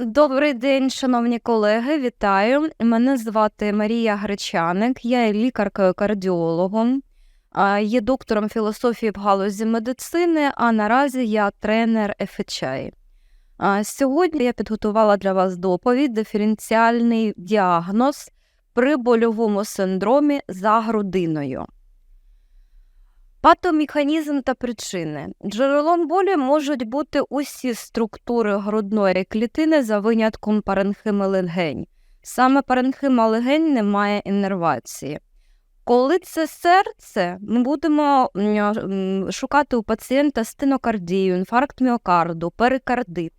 Добрий день, шановні колеги. Вітаю. Мене звати Марія Гречаник. Я є лікаркою-кардіологом, є доктором філософії в галузі медицини, а наразі я тренер FHI. Сьогодні я підготувала для вас доповідь диференціальний діагноз при больовому синдромі за грудиною. Патомеханізм та причини. Джерелом болі можуть бути усі структури грудної клітини за винятком паренхими легень. Саме паренхима легень не має іннервації. Коли це серце, ми будемо шукати у пацієнта стенокардію, інфаркт міокарду, перикардит.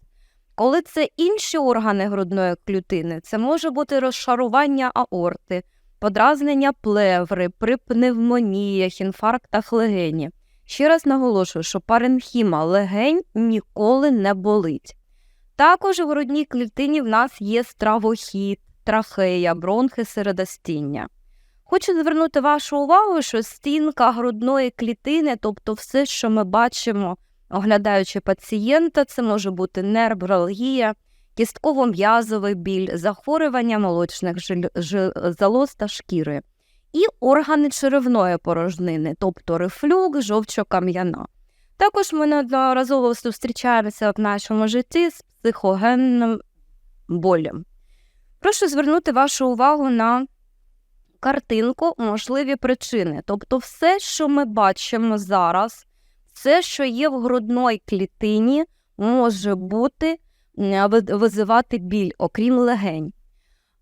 Коли це інші органи грудної клітини, це може бути розшарування аорти, подразнення плеври, при пневмоніях, інфарктах легені. Ще раз наголошую, що паренхіма легень ніколи не болить. Також у грудній клітині в нас є стравохід, трахея, бронхи, середостіння. Хочу звернути вашу увагу, що стінка грудної клітини, тобто все, що ми бачимо, оглядаючи пацієнта, це може бути нервралгія, кістково-м'язовий біль, захворювання молочних жил- залоз та шкіри, і органи черевної порожнини, тобто рефлюкс, жовчокам'яна. Також ми неодноразово зустрічаємося в нашому житті з психогенним болем. Прошу звернути вашу увагу на картинку можливі причини. Тобто, все, що ми бачимо зараз, все, що є в грудної клітині, може бути визивати біль, окрім легень.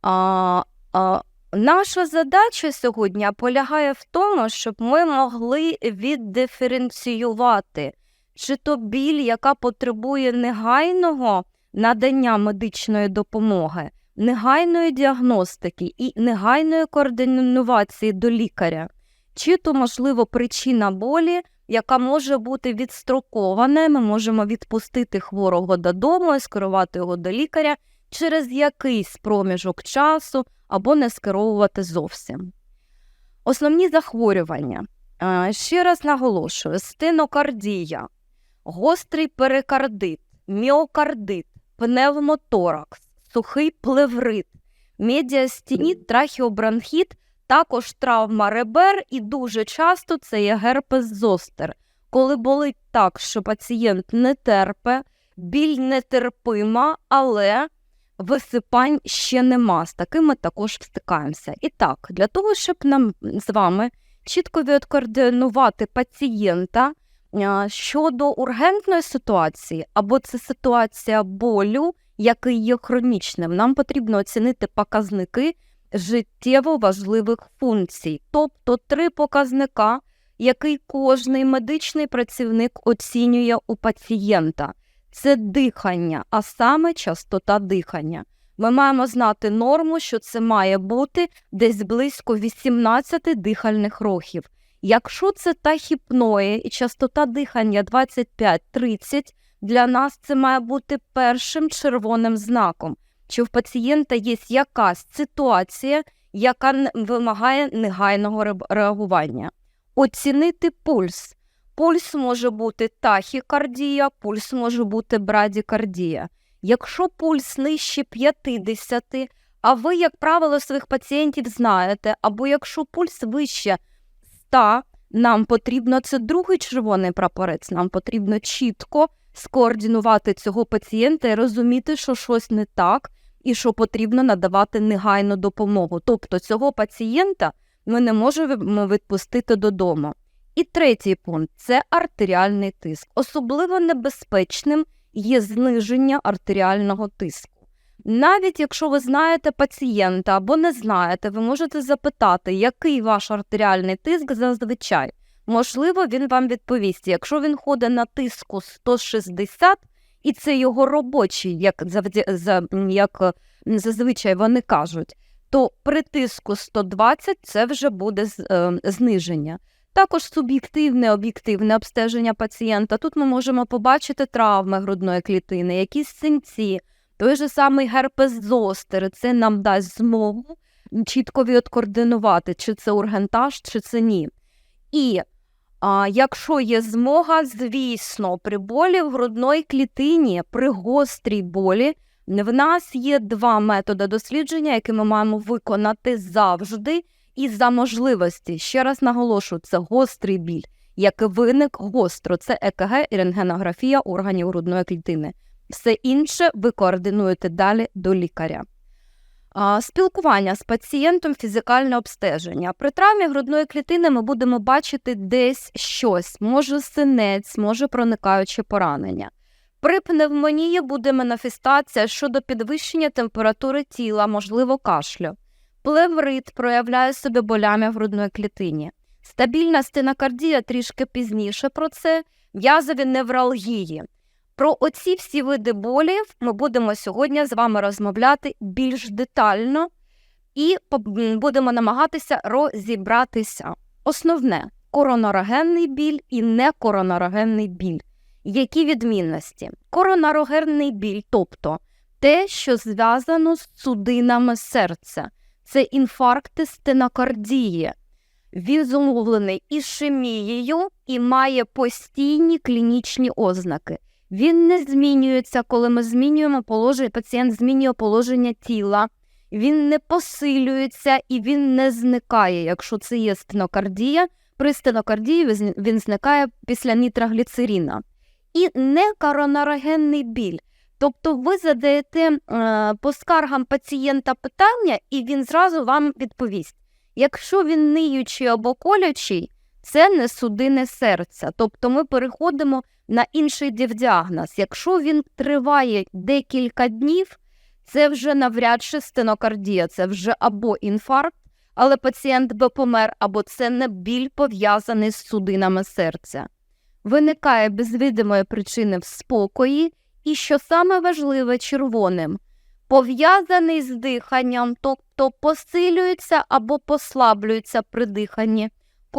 А, а, наша задача сьогодні полягає в тому, щоб ми могли віддиференціювати, чи то біль, яка потребує негайного надання медичної допомоги, негайної діагностики і негайної координації до лікаря, чи то, можливо, причина болі, яка може бути відстрокована, ми можемо відпустити хворого додому скерувати його до лікаря через якийсь проміжок часу або не скеровувати зовсім. Основні захворювання. Е, Ще раз наголошую: стенокардія, гострий перикардит, міокардит, пневмоторакс, сухий плеврит, медіастініт, трахіобронхіт, також травма ребер, і дуже часто це є герпес зостер, коли болить так, що пацієнт не терпе, біль нетерпима, але висипань ще нема. З таким ми також стикаємося. І так, для того, щоб нам з вами чітко відкоординувати пацієнта щодо ургентної ситуації, або це ситуація болю, який є хронічним, нам потрібно оцінити показники життєво важливих функцій, тобто три показника, який кожний медичний працівник оцінює у пацієнта. Це дихання, а саме частота дихання. Ми маємо знати норму, що це має бути десь близько 18 дихальних рухів. Якщо це тахіпної і частота дихання 25-30, для нас це має бути першим червоним знаком, що в пацієнта є якась ситуація, яка вимагає негайного реагування. Оцінити пульс. Пульс може бути тахікардія, пульс може бути брадікардія. Якщо пульс нижче 50, а ви, як правило, своїх пацієнтів знаєте, або якщо пульс вище 100, нам потрібно це другий червоний прапорець. Нам потрібно чітко скоординувати цього пацієнта і розуміти, що щось не так, і що потрібно надавати негайну допомогу. Тобто цього пацієнта ми не можемо відпустити додому. І третій пункт це артеріальний тиск. Особливо небезпечним є зниження артеріального тиску. Навіть якщо ви знаєте пацієнта або не знаєте, ви можете запитати, який ваш артеріальний тиск зазвичай. Можливо, він вам відповість. Якщо він ходить на тиску 160, і це його робочий, як, як е, зазвичай вони кажуть, то при тиску 120 це вже буде е, зниження. Також суб'єктивне об'єктивне обстеження пацієнта. Тут ми можемо побачити травми грудної клітини, якісь синці, той же самий герпес зостер. Це нам дасть змогу чітко відкоординувати, чи це ургентаж, чи це ні. І а, якщо є змога, звісно, при болі в грудної клітині, при гострій болі, В нас є два методи дослідження, які ми маємо виконати завжди і за можливості. Ще раз наголошую, це гострий біль, який виник гостро. Це ЕКГ і рентгенографія органів грудної клітини. Все інше ви координуєте далі до лікаря. Спілкування з пацієнтом, фізикальне обстеження. При травмі грудної клітини ми будемо бачити десь щось, може синець, може проникаюче поранення. При пневмонії буде маніфестація щодо підвищення температури тіла, можливо, кашлю. Плеврит проявляє себе болями в грудної клітині. Стабільна стенокардія трішки пізніше про це, в'язові невралгії. Про оці всі види болів ми будемо сьогодні з вами розмовляти більш детально і будемо намагатися розібратися. Основне коронарогенний біль і некоронарогенний біль. Які відмінності? Коронарогенний біль, тобто те, що зв'язано з судинами серця, це інфаркти стенокардії. Він зумовлений ішемією і має постійні клінічні ознаки. Він не змінюється, коли ми змінюємо положення, пацієнт змінює положення тіла, він не посилюється і він не зникає. Якщо це є стенокардія, при стенокардії він- зникає після нітрогліцеріна. І некоронарогенний біль. Тобто ви задаєте е, по скаргам пацієнта питання, і він зразу вам відповість. Якщо він ниючий або колючий, це не судине серця. Тобто ми переходимо на інший діагноз. Якщо він триває декілька днів, це вже навряд чи стенокардія, це вже або інфаркт, але пацієнт би помер, або це не біль пов'язаний з судинами серця. Виникає без видимої причини в спокої, і що саме важливе, червоним, пов'язаний з диханням, тобто посилюється або послаблюється при диханні.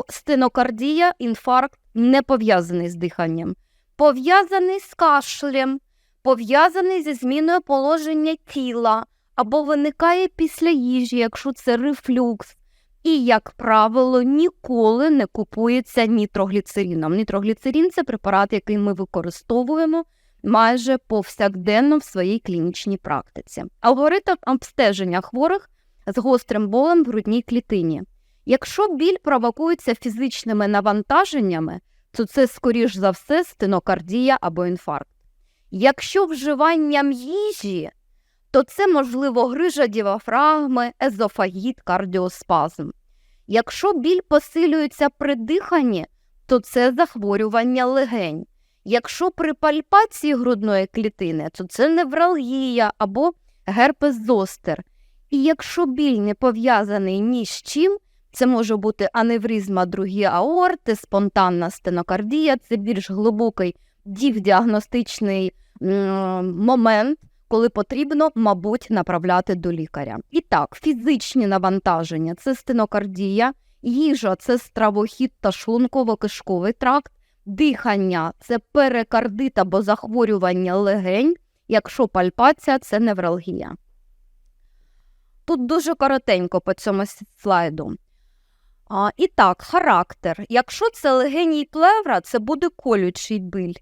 Стенокардія, інфаркт не пов'язаний з диханням, пов'язаний з кашлем, пов'язаний зі зміною положення тіла або виникає після їжі, якщо це рефлюкс. І, як правило, ніколи не купується нітрогліцеріном. Нітрогліцерин це препарат, який ми використовуємо майже повсякденно в своїй клінічній практиці. Алгоритм обстеження хворих з гострим болем в грудній клітині. Якщо біль провокується фізичними навантаженнями, то це, скоріш за все, стенокардія або інфаркт. Якщо вживанням їжі, то це можливо грижа діафрагми, езофагіт, кардіоспазм. Якщо біль посилюється при диханні, то це захворювання легень. Якщо при пальпації грудної клітини, то це невралгія або герпес зостер. І якщо біль не пов'язаний ні з чим, це може бути аневризма другі аорти, спонтанна стенокардія, це більш глибокий діагностичний момент, коли потрібно, мабуть, направляти до лікаря. І так, фізичні навантаження це стенокардія, їжа це стравохід та шлунково-кишковий тракт, дихання це перикардит або захворювання легень, якщо пальпація це невралгія. Тут дуже коротенько по цьому слайду. А, і так, характер. Якщо це легені плевра, це буде колючий біль.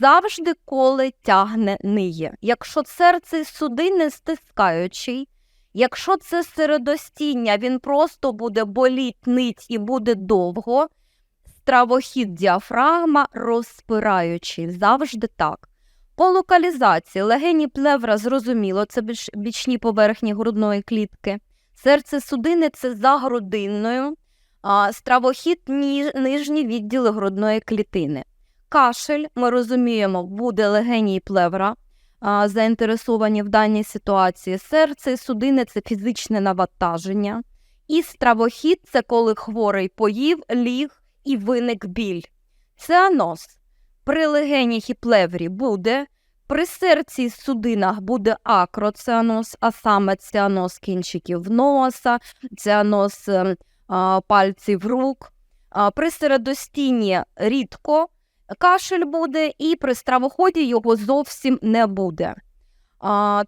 Завжди коле тягне ниє. Якщо серце й судини стискаючий, якщо це середостіння, він просто буде боліть, нить і буде довго. Стравохід діафрагма розпираючий. Завжди так. По локалізації легені плевра зрозуміло, це бічні поверхні грудної клітки. Серце судини це за грудинною, стравохід нижні відділи грудної клітини. Кашель, ми розуміємо, буде легені і плевра, заінтересовані в даній ситуації. Серце і судини це фізичне навантаження. І стравохід це коли хворий поїв, ліг і виник біль. Цианоз при легенях і плеврі буде, при серці і судинах буде акроцианоз, а саме цианоз кінчиків носа, цианоз ем, пальців рук. При середостінні рідко кашель буде, і при стравоході його зовсім не буде.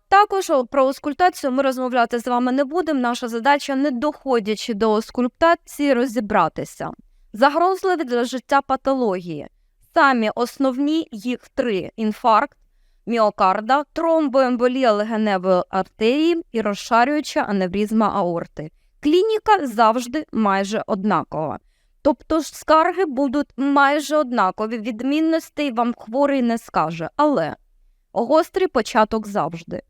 Також про оскультацію ми розмовляти з вами не будемо. Наша задача, не доходячи до оскультації, розібратися. Загрозливі для життя патології. Самі основні їх три: інфаркт, міокарда, тромбоемболія легеневої артерії і розшарююча аневризма аорти. Клініка завжди майже однакова. Тобто ж скарги будуть майже однакові, відмінностей вам хворий не скаже, але гострий початок завжди.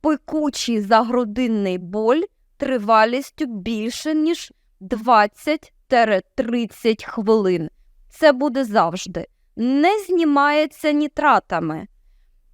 Пекучий загрудинний боль тривалістю більше, ніж 20-30 хвилин. Це буде завжди. Не знімається нітратами.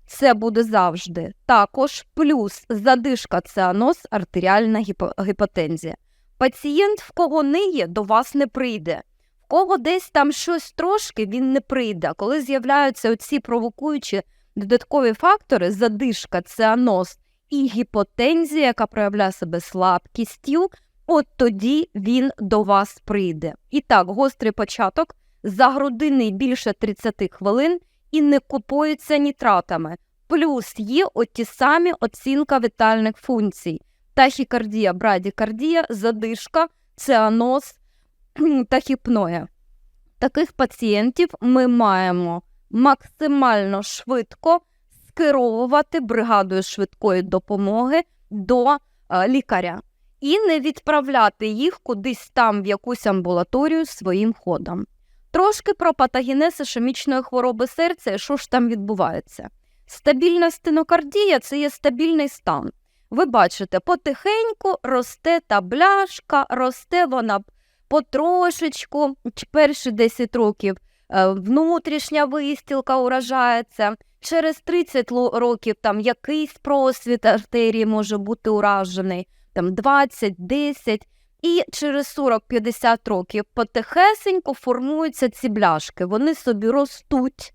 Це буде завжди. Також плюс задишка цианоз, артеріальна гіпотензія. Пацієнт, в кого не є, до вас не прийде. В кого десь там щось трошки, він не прийде. Коли з'являються оці провокуючі додаткові фактори, задишка, цианоз і гіпотензія, яка проявляє себе слабкістю, от тоді він до вас прийде. І так, гострий початок, загрудинний більше 30 хвилин і не купується нітратами. Плюс є от ті самі оцінка вітальних функцій. Тахікардія, брадікардія, задишка, цианоз тахіпноя. Таких пацієнтів ми маємо максимально швидко скеровувати бригадою швидкої допомоги до е, лікаря і не відправляти їх кудись там в якусь амбулаторію своїм ходом. Трошки про патогенез ішемічної хвороби серця і що ж там відбувається. Стабільна стенокардія це є стабільний стан. Ви бачите, потихеньку росте та бляшка, росте вона потрошечку, перші 10 років е, внутрішня вистілка уражається. Через 30 років там якийсь просвіт артерії може бути уражений, там 20, 10. І через 40-50 років потихесенько формуються ці бляшки. Вони собі ростуть.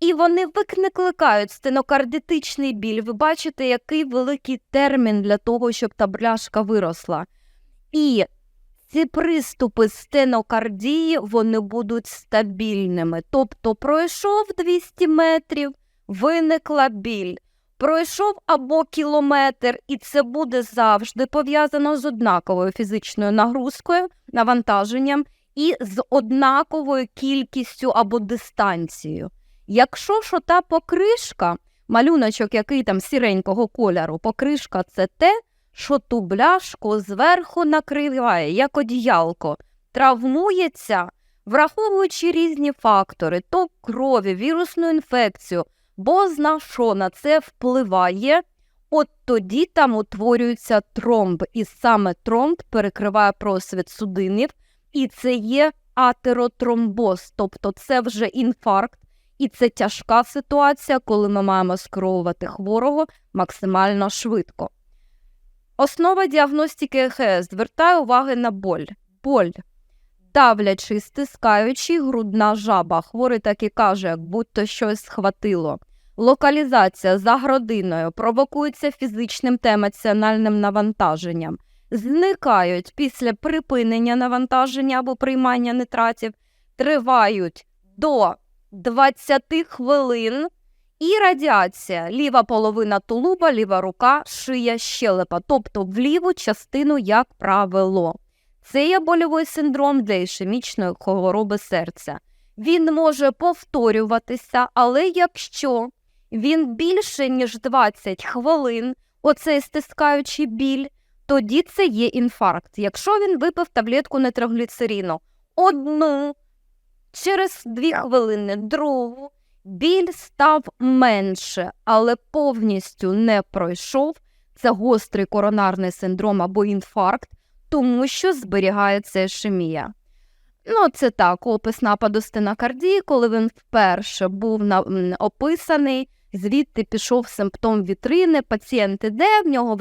І вони викликають стенокардитичний біль. Ви бачите, який великий термін для того, щоб та бляшка виросла. І ці приступи стенокардії вони будуть стабільними. Тобто пройшов 200 метрів, виникла біль. Пройшов або кілометр, і це буде завжди пов'язано з однаковою фізичною нагрузкою, навантаженням і з однаковою кількістю або дистанцією. Якщо ж та покришка, малюночок, який там сіренького кольору, покришка це те, що ту бляшку зверху накриває, як одіялко, травмується, враховуючи різні фактори, то крові, вірусну інфекцію, бо зна що на це впливає, от тоді там утворюється тромб, і саме тромб перекриває просвіт судинів, і це є атеротромбоз, тобто це вже інфаркт. І це тяжка ситуація, коли ми маємо скеровувати хворого максимально швидко. Основа діагностики ЕХС звертає уваги на боль. Боль. Давлячий, стискаючий, грудна жаба. Хворий так і каже, як будто щось схватило. Локалізація за грудиною провокується фізичним та емоціональним навантаженням. Зникають після припинення навантаження або приймання нитратів, тривають до 20 хвилин і радіація. Ліва половина тулуба, ліва рука, шия, щелепа, тобто в ліву частину, як правило. Це є больовий синдром для ішемічної хвороби серця. Він може повторюватися, але якщо він більше, ніж 20 хвилин, оцей стискаючий біль, тоді це є інфаркт. Якщо він випив таблетку нитрогліцерину, одну, через дві хвилини другу, біль став менше, але повністю не пройшов. Це гострий коронарний синдром або інфаркт, тому що зберігається ішемія. Ну, це так, опис нападу стенокардії, коли він вперше був описаний, звідти пішов симптом вітрини, пацієнт іде, в нього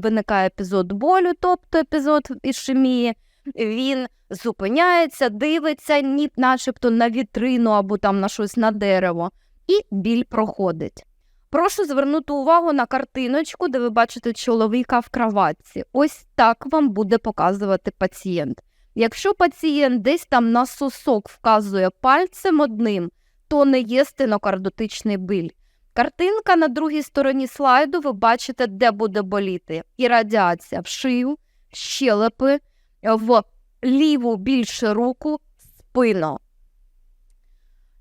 виникає епізод болю, тобто епізод ішемії. Він зупиняється, дивиться, ні, начебто на вітрину або там на щось на дерево, і біль проходить. Прошу звернути увагу на картиночку, де ви бачите чоловіка в кроватці. Ось так вам буде показувати пацієнт. Якщо пацієнт десь там на сосок вказує пальцем одним, то не є стенокардотичний біль. Картинка на другій стороні слайду ви бачите, де буде боліти. І радіація в шию, щелепи, в ліву більше руку, спину.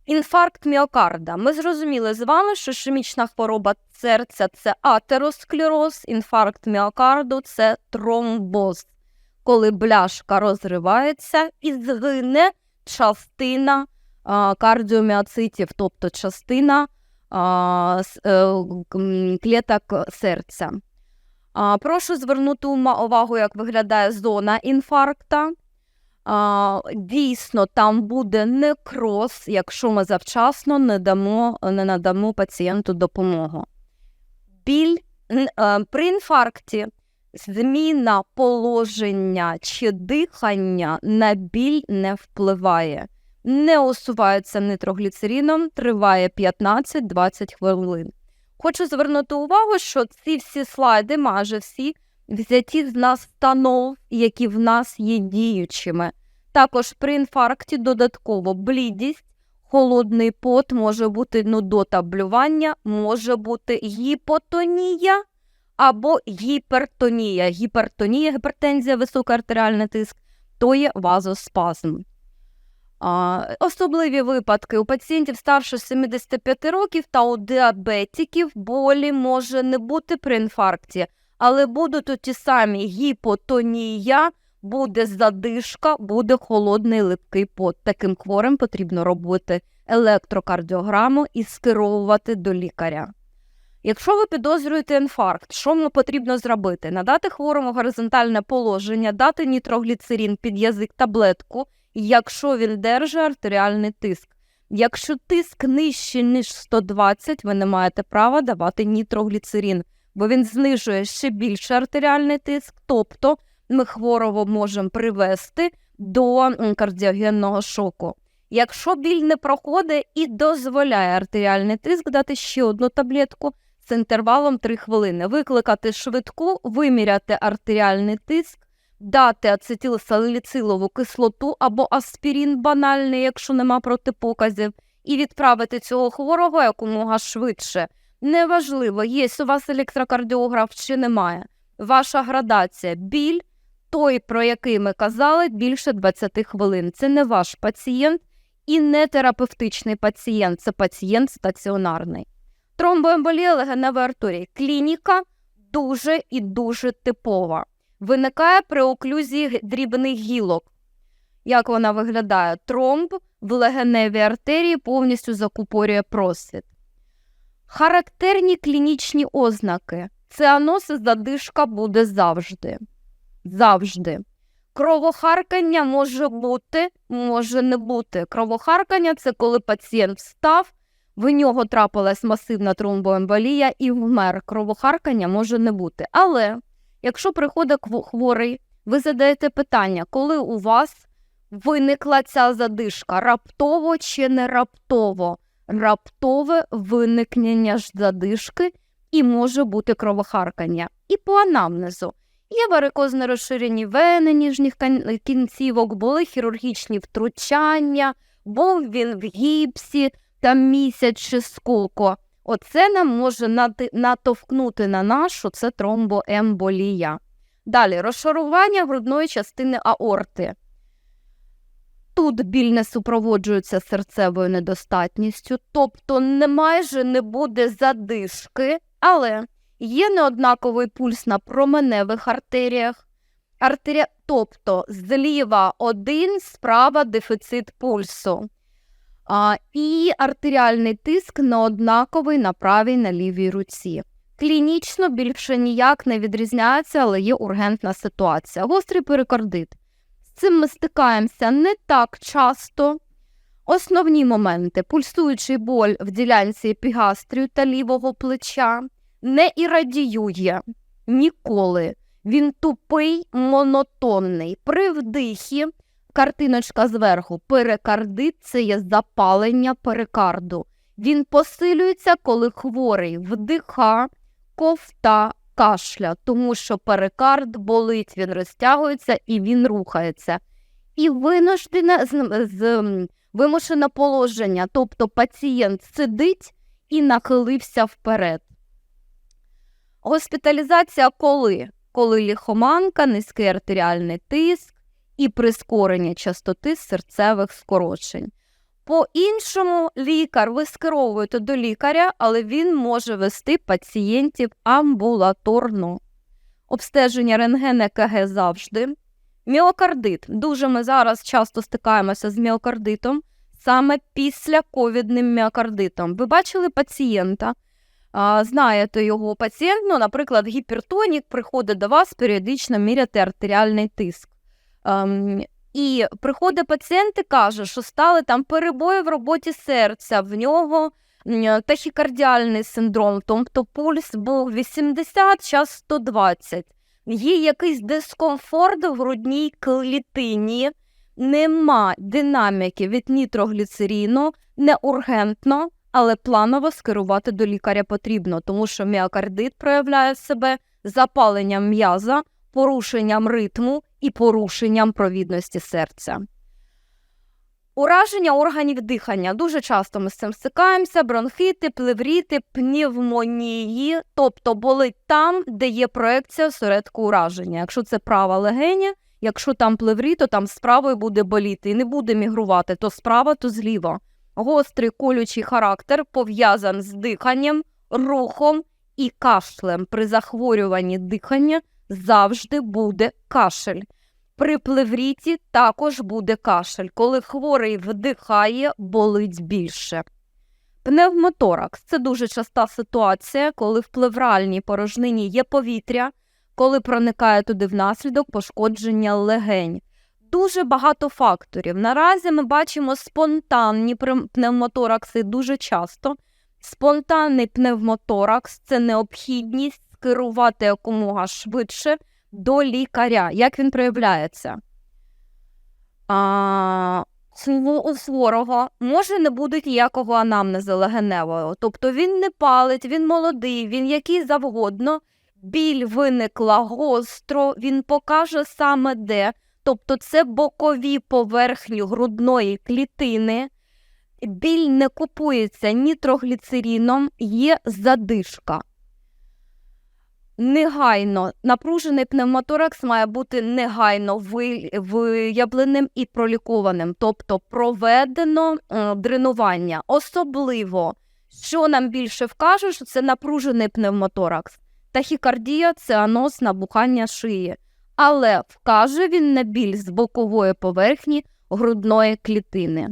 Інфаркт міокарда. Ми зрозуміли з вами, що ішемічна хвороба серця це атеросклероз, інфаркт міокарду це тромбоз, коли бляшка розривається і згине частина а, кардіоміоцитів, тобто частина а, с- е, м, клеток серця. А, прошу звернути увагу, як виглядає зона інфаркта. А, дійсно, там буде некроз, якщо ми завчасно не, дамо, не надамо пацієнту допомогу. Біль при інфаркті зміна положення чи дихання на біль не впливає. Не усувається нитрогліцерином, триває 15-20 хвилин. Хочу звернути увагу, що ці всі слайди, майже всі, взяті з настанов, які в нас є діючими. Також при інфаркті додатково блідість, холодний пот, може бути нудота блювання, може бути гіпотонія або гіпертонія. Гіпертонія, гіпертензія, високий артеріальний тиск то є вазоспазм. А, особливі випадки у пацієнтів старше 75 років та у діабетиків болі може не бути при інфаркті, але будуть ті самі гіпотонія, буде задишка, буде холодний липкий пот. Таким хворим потрібно робити електрокардіограму і скеровувати до лікаря. Якщо ви підозрюєте інфаркт, що вам потрібно зробити? Надати хворому горизонтальне положення, дати нітрогліцерин під язик таблетку, якщо він держить артеріальний тиск. Якщо тиск нижче, ніж 120, ви не маєте права давати нітрогліцерин, бо він знижує ще більше артеріальний тиск, тобто ми хворого можемо привести до кардіогенного шоку. Якщо біль не проходить і дозволяє артеріальний тиск дати ще одну таблетку з інтервалом 3 хвилини, викликати швидку, виміряти артеріальний тиск, дати ацетилсаліцилову кислоту або аспірин банальний, якщо нема протипоказів, і відправити цього хворого якомога швидше. Неважливо, є у вас електрокардіограф чи немає. Ваша градація біль, той, про який ми казали, більше 20 хвилин. Це не ваш пацієнт і не терапевтичний пацієнт, це пацієнт стаціонарний. Тромбоемболія легеневої артерії. Клініка дуже і дуже типова. Виникає при оклюзії дрібних гілок. Як вона виглядає? Тромб в легеневій артерії повністю закупорює просвіт. Характерні клінічні ознаки. Цианоз і задишка буде завжди. Завжди. Кровохаркання може бути, може не бути. Кровохаркання це коли пацієнт встав, в нього трапилась масивна тромбоемболія і вмер. Кровохаркання може не бути. Але якщо приходить хворий, ви задаєте питання, коли у вас виникла ця задишка, раптово чи не раптово? Раптове виникнення ж задишки і може бути кровохаркання. І по анамнезу. Є варикозне розширені вени ніжніх кінцівок, були хірургічні втручання, був він в гіпсі там місяць чи скільки. Оце нам може натовкнути на що це тромбоемболія. Далі розшарування грудної частини аорти. Тут біль не супроводжується серцевою недостатністю, тобто не майже не буде задишки, але є неоднаковий пульс на променевих артеріях. Артерія, тобто зліва один, справа дефіцит пульсу. А, і артеріальний тиск неоднаковий на правій на лівій руці. Клінічно більше ніяк не відрізняється, але є ургентна ситуація. Гострий перикардит. Цим ми стикаємося не так часто. Основні моменти: пульсуючий боль в ділянці епігастрію та лівого плеча не ірадіює ніколи. Він тупий, монотонний. При вдихі картиночка зверху. Перикардит це є запалення перикарду. Він посилюється, коли хворий вдиха, ковта, кашля, тому що перикард болить, він розтягується і він рухається. І винуждене з, з, вимушене положення, тобто пацієнт сидить і нахилився вперед. Госпіталізація коли? Коли ліхоманка, низький артеріальний тиск і прискорення частоти серцевих скорочень. По-іншому лікар ви скеровуєте до лікаря, але він може вести пацієнтів амбулаторно. Обстеження рентген ЕКГ завжди. Міокардит. Дуже ми зараз часто стикаємося з міокардитом, саме після ковідним міокардитом. Ви бачили пацієнта, а, знаєте його пацієнт, ну, наприклад, гіпертонік приходить до вас періодично міряти артеріальний тиск. І приходить пацієнт і каже, що стали там перебої в роботі серця, в нього тахікардіальний синдром, тобто пульс був 80, час 120. Є якийсь дискомфорт в грудній клітині, нема динаміки від нітрогліцеріну, не ургентно, але планово скерувати до лікаря потрібно, тому що міокардит проявляє себе запаленням м'яза, порушенням ритму і порушенням провідності серця. Ураження органів дихання. Дуже часто ми з цим стикаємося: бронхити, плевріти, пневмонії, тобто болить там, де є проекція осередку ураження. Якщо це права легеня, якщо там плевріт, то там з буде боліти і не буде мігрувати то справа, то зліва. Гострий колючий характер пов'язаний з диханням, рухом і кашлем. При захворюванні дихання завжди буде кашель. При плевріті також буде кашель. Коли хворий вдихає, болить більше. Пневмоторакс це дуже часта ситуація, коли в плевральній порожнині є повітря, коли проникає туди внаслідок пошкодження легень. Дуже багато факторів. Наразі ми бачимо спонтанні пневмоторакси дуже часто. Спонтанний пневмоторакс це необхідність скерувати якомога швидше до лікаря. Як він проявляється? А, у хворого може не бути ніякого анамнезу легеневого. Тобто він не палить, він молодий, він який завгодно. Біль виникла гостро, він покаже саме де. Тобто це бокові поверхні грудної клітини. Біль не купується нітрогліцеріном, є задишка. Негайно напружений пневмоторакс має бути негайно виявленим і пролікованим, тобто проведено е, дренування. Особливо, що нам більше вкаже, що це напружений пневмоторакс. Тахікардія це анос набухання шиї, але вкаже він на біль з бокової поверхні грудної клітини.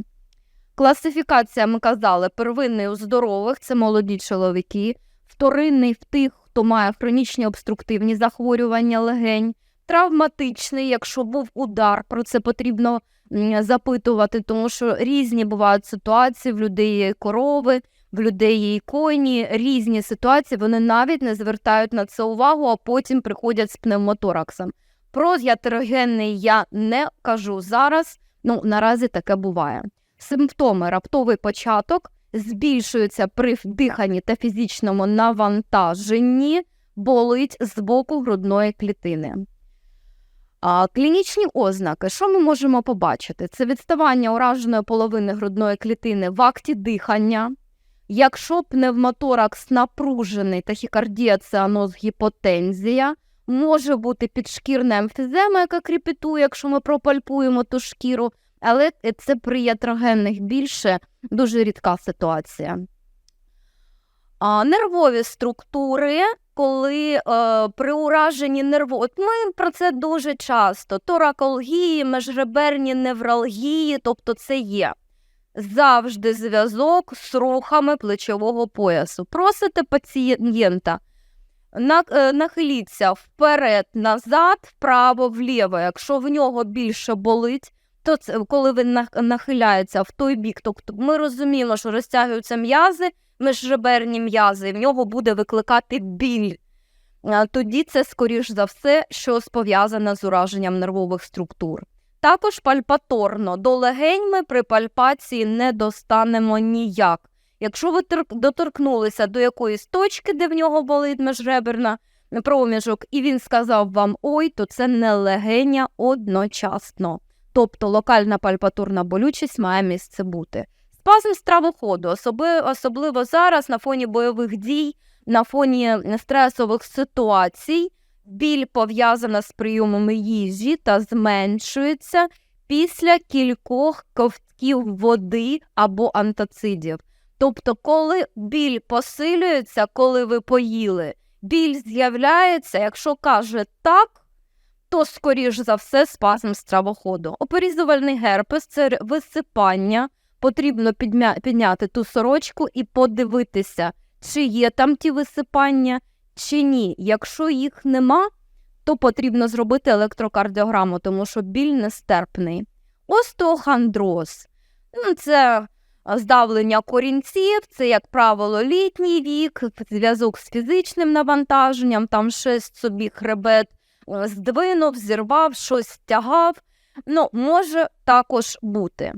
Класифікація, ми казали, первинний у здорових це молоді чоловіки, вторинний в тих, хто має хронічні обструктивні захворювання легень, травматичний, якщо був удар, про це потрібно запитувати, тому що різні бувають ситуації, в людей корови, в людей і коні, різні ситуації, вони навіть не звертають на це увагу, а потім приходять з пневмотораксом. Про ятерогенний я не кажу зараз, ну наразі таке буває. Симптоми раптовий початок збільшуються при вдиханні та фізичному навантаженні, болить з боку грудної клітини. А, клінічні ознаки, що ми можемо побачити? Це відставання ураженої половини грудної клітини в акті дихання. Якщо пневмоторакс напружений, тахікардія, це аноз гіпотензія, може бути підшкірна емфізема, яка кріпітує, якщо ми пропальпуємо ту шкіру, але це при ятрогенних більше дуже рідка ситуація. А, нервові структури, коли е, при ураженні нерву, от ми про це дуже часто: торакалгії, межреберні невралгії, тобто це є завжди зв'язок з рухами плечового поясу. Просите пацієнта, е, нахиліться вперед, назад, вправо, вліво. Якщо в нього більше болить, то це, коли він нахиляється в той бік, тобто ми розуміємо, що розтягуються м'язи, міжреберні м'язи, і в нього буде викликати біль. Тоді це, скоріш за все, щось пов'язане з ураженням нервових структур. Також пальпаторно до легень ми при пальпації не достанемо ніяк. Якщо ви доторкнулися до якоїсь точки, де в нього болить міжреберна проміжок, і він сказав вам ой, то це не легеня одночасно. Тобто локальна пальпатурна болючість має місце бути. Спазм стравоходу, особливо зараз на фоні бойових дій, на фоні стресових ситуацій, біль пов'язана з прийомами їжі та зменшується після кількох ковтків води або антацидів. Тобто, коли біль посилюється, коли ви поїли, біль з'являється, якщо каже так, то, скоріш за все, спазм стравоходу. Оперізувальний герпес це висипання. Потрібно підмя- підняти ту сорочку і подивитися, чи є там ті висипання, чи ні. Якщо їх нема, то потрібно зробити електрокардіограму, тому що біль нестерпний. Остеохондроз це здавлення корінців, це, як правило, літній вік, зв'язок з фізичним навантаженням, там шесть собі хребет е, здвинув, зірвав, щось тягав. Ну, може також бути.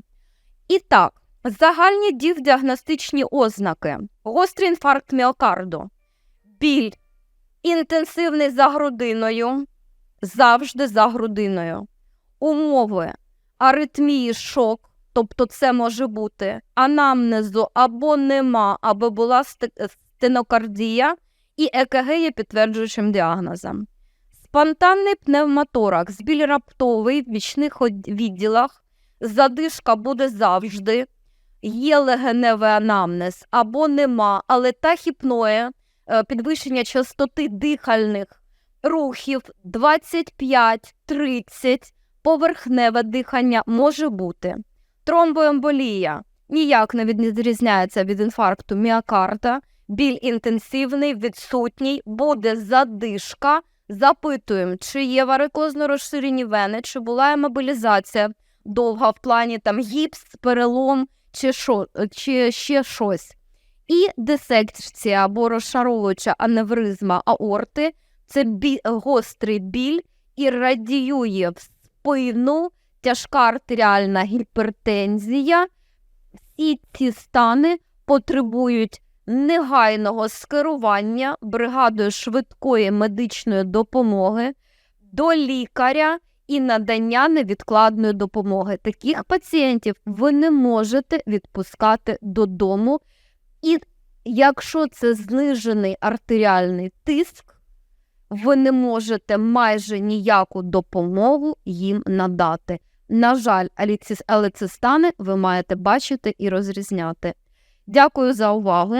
І так, загальні діагностичні ознаки: гострий інфаркт міокарду, біль, інтенсивний за грудиною, завжди за грудиною, умови, аритмії, шок, тобто це може бути анамнезу або нема, або була стенокардія, і ЕКГ є підтверджуючим діагнозом. Спонтанний пневмоторакс, біль раптовий в вічних відділах, задишка буде завжди, є легеневий анамнез або нема, але тахіпноє, е, підвищення частоти дихальних рухів 25-30, поверхневе дихання може бути. Тромбоемболія ніяк не відрізняється від інфаркту міокарда, біль інтенсивний, відсутній, буде задишка. Запитуємо, чи є варикозно розширені вени, чи була емобілізація довга в плані там гіпс, перелом чи, шо, чи ще щось. І дисекція або розшаровуюча аневризма аорти це бі- гострий біль і радіює в спину, тяжка артеріальна гіпертензія. Всі ці стани потребують негайного скерування бригадою швидкої медичної допомоги до лікаря і надання невідкладної допомоги. Таких пацієнтів ви не можете відпускати додому. І якщо це знижений артеріальний тиск, ви не можете майже ніяку допомогу їм надати. На жаль, аліці- але ці стани ви маєте бачити і розрізняти. Дякую за увагу.